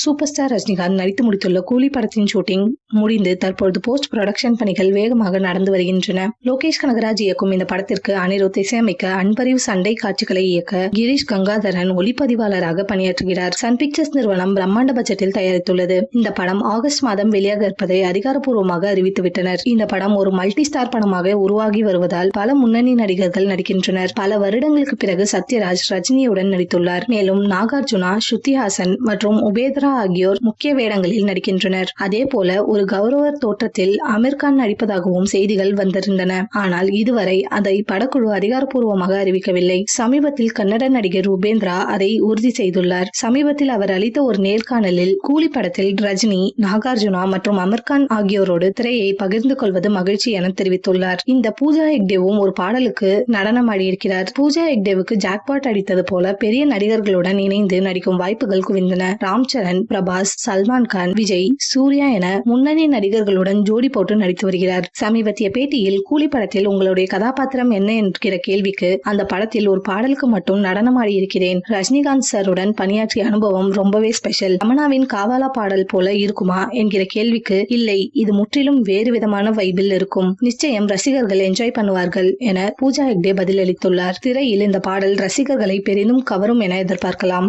Super star Rajinikanth நடித்து முடித்துள்ள கூலி படத்தின் ஷூட்டிங் முடிந்து தற்பொழுது போஸ்ட் ப்ரொடக்ஷன் பணிகள் வேகமாக நடந்து வருகின்றன. லோகேஷ் கனகராஜ் இயக்கும் இந்த படத்திற்கு அனிருத் இசையமைக்க அன்பறிவு சண்டை காட்சிகளை இயக்க கிரீஷ் கங்காதரன் ஒளிப்பதிவாளராக பணியாற்றுகிறார். சன் பிக்சர்ஸ் நிறுவனம் பிரம்மாண்ட பட்ஜெட்டில் தயாரித்துள்ளது. இந்த படம் ஆகஸ்ட் மாதம் வெளியாக இருப்பதை அதிகாரப்பூர்வமாக அறிவித்துவிட்டனர். இந்த படம் ஒரு மல்டி ஸ்டார் படமாக உருவாகி வருவதால் பல முன்னணி நடிகர்கள் நடிக்கின்றனர். பல வருடங்களுக்கு பிறகு சத்யராஜ் ரஜினியுடன் நடித்துள்ளார். மேலும் நாகார்ஜுனா ஸ்ருதிஹாசன் மற்றும் உபேதரா ஆகியோர் முக்கிய வேடங்களில் நடிக்கின்றனர். அதே போல ஒரு கௌரவர் தோற்றத்தில் அமீர் கான் நடிப்பதாகவும் செய்திகள் வந்திருந்தன. ஆனால் இதுவரை அதை படக்குழு அதிகாரப்பூர்வமாக அறிவிக்கவில்லை. சமீபத்தில் கன்னட நடிகர் உபேந்திரா அதை உறுதி செய்துள்ளார். சமீபத்தில் அவர் அளித்த ஒரு நேர்காணலில் கூலி படத்தில் ரஜினி நாகார்ஜுனா மற்றும் அமர்கான் ஆகியோரோடு திரையை பகிர்ந்து கொள்வது மகிழ்ச்சி என தெரிவித்துள்ளார். இந்த பூஜா ஹெக்டேவும் ஒரு பாடலுக்கு நடனமாடியிருக்கிறார் பூஜா ஹெக்டேவுக்கு ஜாக்பாட் அடித்தது போல பெரிய நடிகர்களுடன் இணைந்து நடிக்கும் வாய்ப்புகள் குவிந்தன. ராம் சரண் பிரபாஸ் சல்மான் கான் விஜய் சூர்யா என முன்னணி நடிகர்களுடன் ஜோடி போட்டு நடித்து வருகிறார். சமீபத்திய பேட்டியில் கூலி படத்தில் உங்களுடைய கதாபாத்திரம் என்ன என்கிற கேள்விக்கு அந்த படத்தில் ஒரு பாடலுக்கு மட்டும் நடனமாடி இருக்கிறேன். ரஜினிகாந்த் சாருடன் பணியாற்றிய அனுபவம் ரொம்பவே ஸ்பெஷல் ரமணாவின் காவாலா பாடல் போல இருக்குமா என்கிற கேள்விக்கு இல்லை இது முற்றிலும் வேறு விதமான வைபில் இருக்கும். நிச்சயம் ரசிகர்கள் என்ஜாய் பண்ணுவார்கள் என பூஜா ஹெக்டே பதிலளித்துள்ளார். திரையில் இந்த பாடல் ரசிகர்களை பெரிதும் கவரும் என எதிர்பார்க்கலாம்.